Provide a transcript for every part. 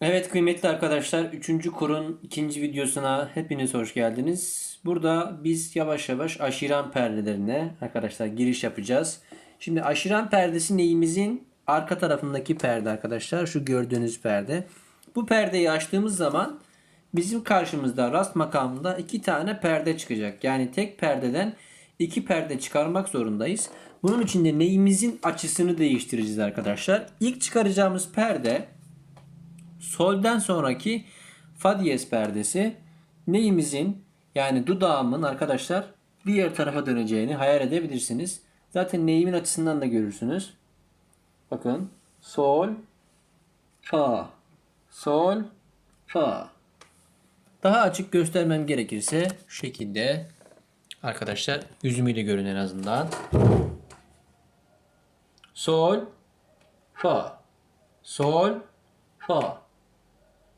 Evet kıymetli arkadaşlar 3. kurun ikinci videosuna hepiniz hoş geldiniz. Burada biz yavaş yavaş aşiran perdelerine arkadaşlar giriş yapacağız. Şimdi aşiran perdesi neyimizin arka tarafındaki perde arkadaşlar. Şu gördüğünüz perde. Bu perdeyi açtığımız zaman bizim karşımızda rast makamında iki tane perde çıkacak. Yani tek perdeden iki perde çıkarmak zorundayız. Bunun için de neyimizin açısını değiştireceğiz arkadaşlar. İlk çıkaracağımız perde solden sonraki fa diyez perdesi neyimizin yani dudağımın arkadaşlar diğer tarafa döneceğini hayal edebilirsiniz. Zaten neyimin açısından da görürsünüz. Bakın sol fa sol fa. Daha açık göstermem gerekirse şu şekilde arkadaşlar yüzümüyle görün en azından. Sol fa sol fa.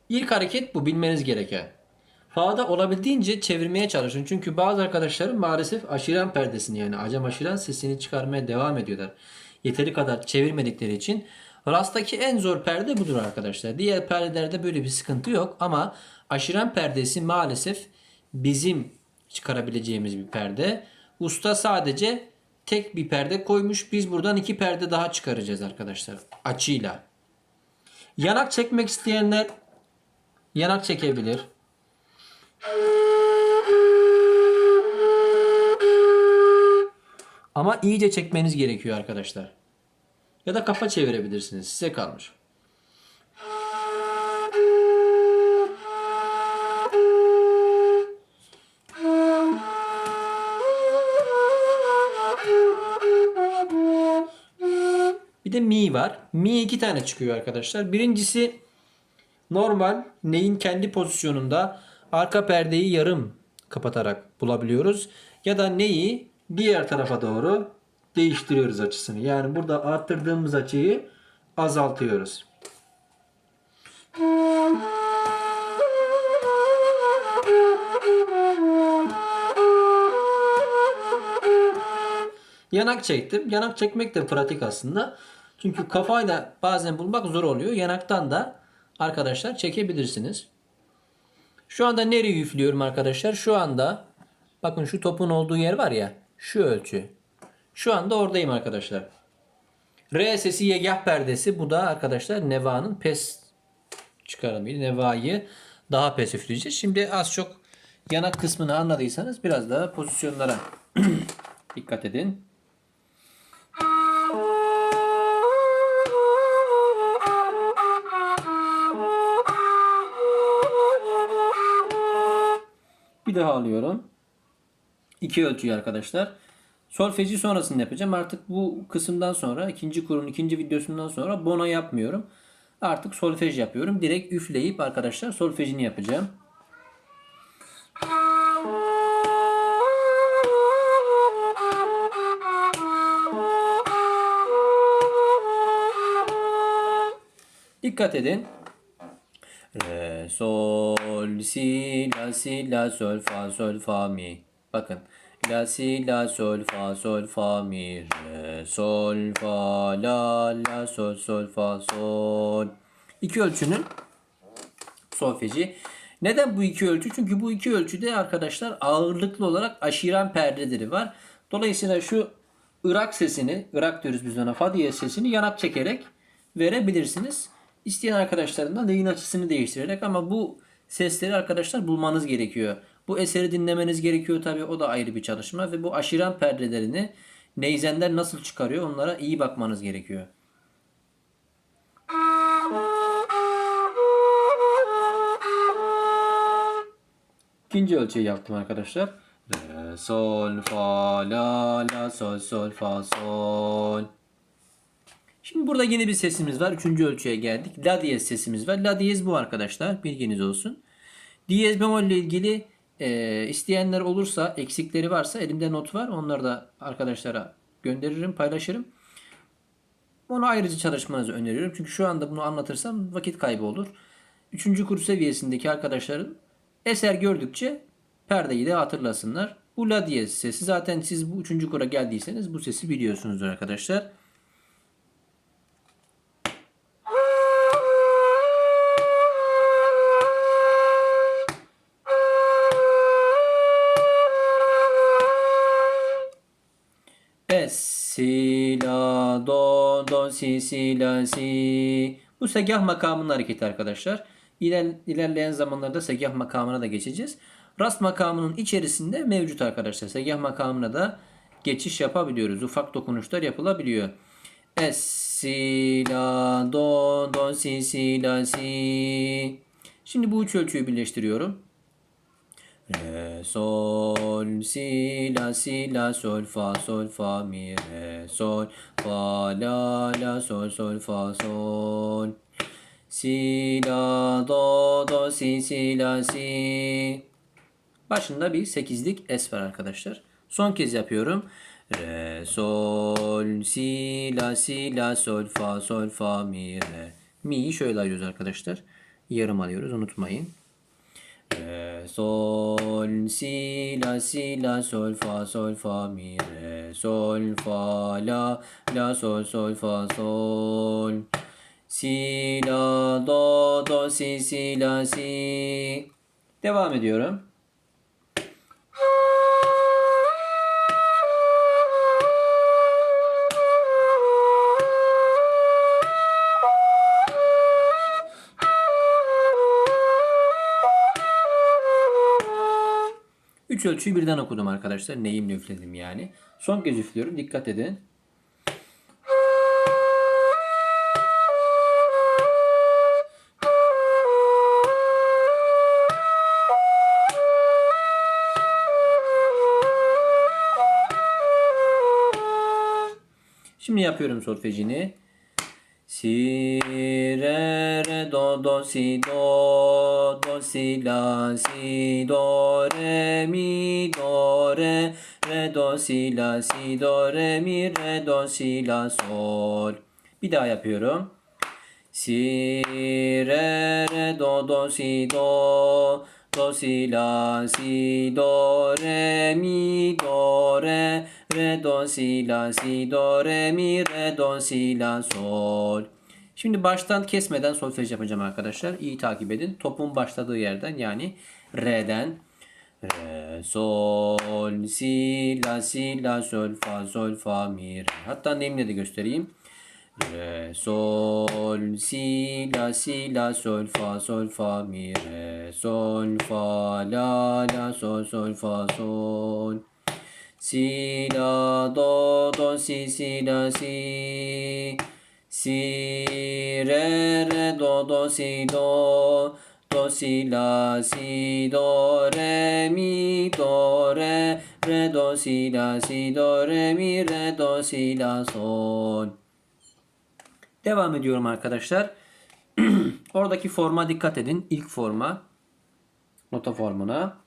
İlk hareket bu bilmeniz gereken. Fa'da olabildiğince çevirmeye çalışın. Çünkü bazı arkadaşlarım maalesef aşiren perdesini yani acem aşiren sesini çıkarmaya devam ediyorlar. Yeteri kadar çevirmedikleri için. Rastaki en zor perde budur arkadaşlar. Diğer perdelerde böyle bir sıkıntı yok ama aşiren perdesi maalesef bizim çıkarabileceğimiz bir perde. Usta sadece tek bir perde koymuş. Biz buradan iki perde daha çıkaracağız arkadaşlar. Açıyla. Yanak çekmek isteyenler yanak çekebilir. Ama iyice çekmeniz gerekiyor arkadaşlar. Ya da kafa çevirebilirsiniz. Size kalmış. Bir de mi var. Mi iki tane çıkıyor arkadaşlar. Birincisi normal neyin kendi pozisyonunda arka perdeyi yarım kapatarak bulabiliyoruz. Ya da neyi diğer tarafa doğru değiştiriyoruz açısını. Yani burada arttırdığımız açıyı azaltıyoruz. Yanak çektim. Yanak çekmek de pratik aslında. Çünkü kafayla bazen bulmak zor oluyor. Yanaktan da arkadaşlar çekebilirsiniz. Şu anda nereye üflüyorum arkadaşlar? Şu anda bakın şu topun olduğu yer var ya. Şu ölçü. Şu anda oradayım arkadaşlar. R sesi yegah perdesi. Bu da arkadaşlar Neva'nın pes çıkarımıydı. Neva'yı daha pes üfleyeceğiz. Şimdi az çok yanak kısmını anladıysanız biraz daha pozisyonlara dikkat edin. Bir daha alıyorum. İki ölçüyü arkadaşlar. Solfeji sonrasında yapacağım. Artık bu kısımdan sonra ikinci kurun ikinci videosundan sonra bona yapmıyorum. Artık solfej yapıyorum. Direkt üfleyip arkadaşlar solfejini yapacağım. Dikkat edin. Re, sol, si, la, si, la, sol, fa, sol, fa, mi. Bakın. La, si, la, sol, fa, sol, fa, mi. Re, sol, fa, la, la, sol, sol, fa, sol. İki ölçünün solfeji. Neden bu iki ölçü? Çünkü bu iki ölçüde arkadaşlar ağırlıklı olarak aşiren perdeleri var. Dolayısıyla şu Irak sesini, Irak diyoruz biz ona, fa diyez sesini yanak çekerek verebilirsiniz. İsteyen arkadaşlarından neyin açısını değiştirerek ama bu sesleri arkadaşlar bulmanız gerekiyor. Bu eseri dinlemeniz gerekiyor tabii o da ayrı bir çalışma ve bu aşiran perdelerini neyzenler nasıl çıkarıyor onlara iyi bakmanız gerekiyor. İkinci ölçüyü yaptım arkadaşlar. Re, sol, fa, la, la, sol, sol, fa, sol. Şimdi burada yeni bir sesimiz var. Üçüncü ölçüye geldik. La diyez sesimiz var. La diyez bu arkadaşlar. Bilginiz olsun. Diyez bemol ile ilgili e, isteyenler olursa, eksikleri varsa elimde not var. Onları da arkadaşlara gönderirim, paylaşırım. Onu ayrıca çalışmanızı öneriyorum. Çünkü şu anda bunu anlatırsam vakit kaybı olur. Üçüncü kur seviyesindeki arkadaşların eser gördükçe perdeyi de hatırlasınlar. Bu la diyez sesi zaten siz bu üçüncü kura geldiyseniz bu sesi biliyorsunuzdur arkadaşlar. Si, la, do, do, si, si, la, si. Bu segah makamının hareketi arkadaşlar. İler, ilerleyen zamanlarda segah makamına da geçeceğiz. Rast makamının içerisinde mevcut arkadaşlar. Segah makamına da geçiş yapabiliyoruz. Ufak dokunuşlar yapılabiliyor. Es, si, la, do, do, si, si, la, si. Şimdi bu üç ölçüyü birleştiriyorum. Re, sol, si, la, si, la, sol, fa, sol, fa, mi, re, sol, fa, la, la, sol, sol, fa, sol. Si, la, do, do, si, si, la, si. Başında bir sekizlik es var arkadaşlar. Son kez yapıyorum. Re, sol, si, la, si, la, sol, fa, sol, fa, mi, re. Mi'yi şöyle ayırıyoruz arkadaşlar. Yarım alıyoruz unutmayın. Re, sol, si, la, si, la, sol, fa, sol, fa, mi, re, sol, fa, la, la, sol, sol, fa, sol. Si, la, do, do, si, si, la, si. Devam ediyorum. Üç ölçüyü birden okudum arkadaşlar. Neyimle üfledim yani. Son kez üflüyorum. Dikkat edin. Şimdi yapıyorum solfejini. Si, re, re, do, do, si, do, do, si, la, si, do, re, mi, do, re, re, do, si, la, si, do, re, mi, re, do, si, la, sol. Bir daha yapıyorum. Si, re, re, do, do, si, do, do, si, la, si, do, re, mi, do, re, re, do, si, la, si, do, re, mi, re, do, si, la, sol. Şimdi baştan kesmeden solfej yapacağım arkadaşlar. İyi takip edin. Topun başladığı yerden yani Re'den Re, sol, si, la, si, la, sol, fa, sol, fa, mi, re. Hatta neyimle de göstereyim. Re, sol, si, la, si, la, sol, fa, sol, fa, mi, re, sol, fa, la, la, sol, sol, fa, sol. Si, la, do, do, si, si, la, si. Si, re, re, do, do, si, do. Do, si, la, si, do, re, mi, do, re. Re, do, si, la, si, do, re, mi, re, do, si, la, sol. Devam ediyorum arkadaşlar. Oradaki forma dikkat edin. İlk forma. Nota formuna.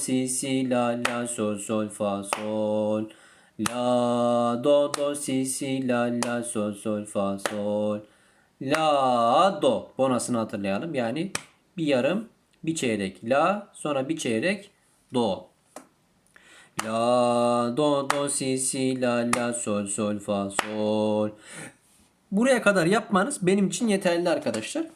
Si, si, la, la, sol, sol, fa, sol. La, do, do, si, si, la, la, sol, sol, fa, sol. La, do. Bonasını hatırlayalım. Yani bir yarım, bir çeyrek. La, sonra bir çeyrek, do. La, do, do, si, si, la, la, sol, sol, fa, sol. Buraya kadar yapmanız benim için yeterli arkadaşlar.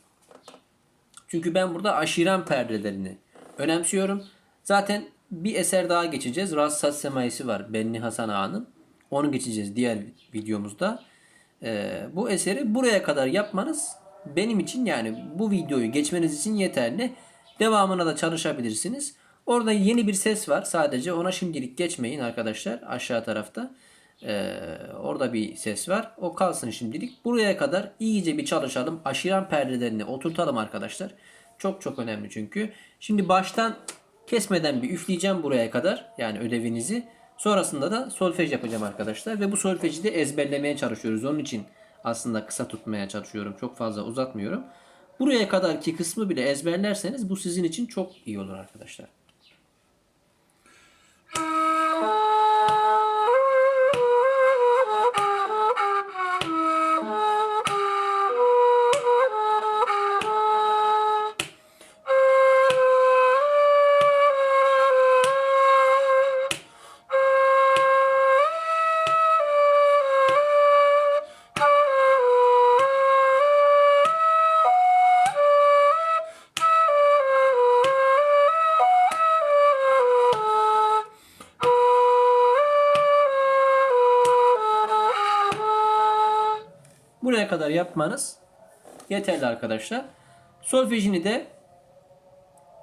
Çünkü ben burada aşiren perdelerini önemsiyorum. Zaten bir eser daha geçeceğiz. Ras Saz Semaisi var. Benni Hasan Ağa'nın. Onu geçeceğiz diğer videomuzda. Ee, bu eseri buraya kadar yapmanız benim için yani bu videoyu geçmeniz için yeterli. Devamına da çalışabilirsiniz. Orada yeni bir ses var. Sadece ona şimdilik geçmeyin arkadaşlar. Aşağı tarafta. Ee, orada bir ses var. O kalsın şimdilik. Buraya kadar iyice bir çalışalım. Aşiran perdelerini oturtalım arkadaşlar. Çok çok önemli çünkü. Şimdi baştan kesmeden bir üfleyeceğim buraya kadar. Yani ödevinizi. Sonrasında da solfej yapacağım arkadaşlar. Ve bu solfeji de ezberlemeye çalışıyoruz. Onun için aslında kısa tutmaya çalışıyorum. Çok fazla uzatmıyorum. Buraya kadarki kısmı bile ezberlerseniz bu sizin için çok iyi olur arkadaşlar. Kadar yapmanız yeterli arkadaşlar. Solfejini de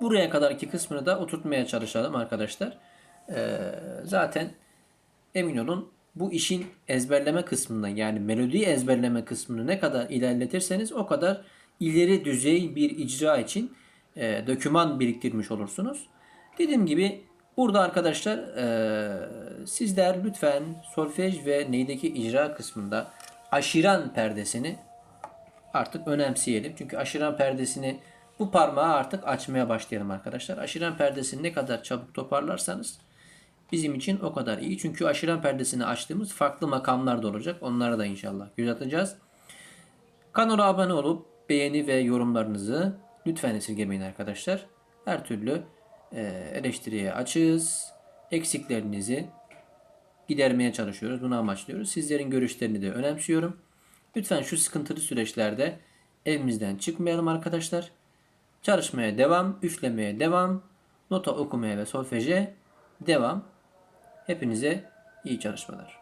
buraya kadarki kısmını da oturtmaya çalışalım arkadaşlar. Ee, zaten emin olun bu işin ezberleme kısmında yani melodiyi ezberleme kısmını ne kadar ilerletirseniz o kadar ileri düzey bir icra için e, döküman biriktirmiş olursunuz. Dediğim gibi burada arkadaşlar e, sizler lütfen solfej ve neydeki icra kısmında aşiran perdesini artık önemseyelim. Çünkü aşiran perdesini bu parmağı artık açmaya başlayalım arkadaşlar. Aşiran perdesini ne kadar çabuk toparlarsanız bizim için o kadar iyi. Çünkü aşiran perdesini açtığımız farklı makamlar da olacak. Onlara da inşallah göz atacağız. Kanala abone olup beğeni ve yorumlarınızı lütfen esirgemeyin arkadaşlar. Her türlü eleştiriye açığız. Eksiklerinizi gidermeye çalışıyoruz. Bunu amaçlıyoruz. Sizlerin görüşlerini de önemsiyorum. Lütfen şu sıkıntılı süreçlerde evimizden çıkmayalım arkadaşlar. Çalışmaya devam, üflemeye devam, nota okumaya ve solfeje devam. Hepinize iyi çalışmalar.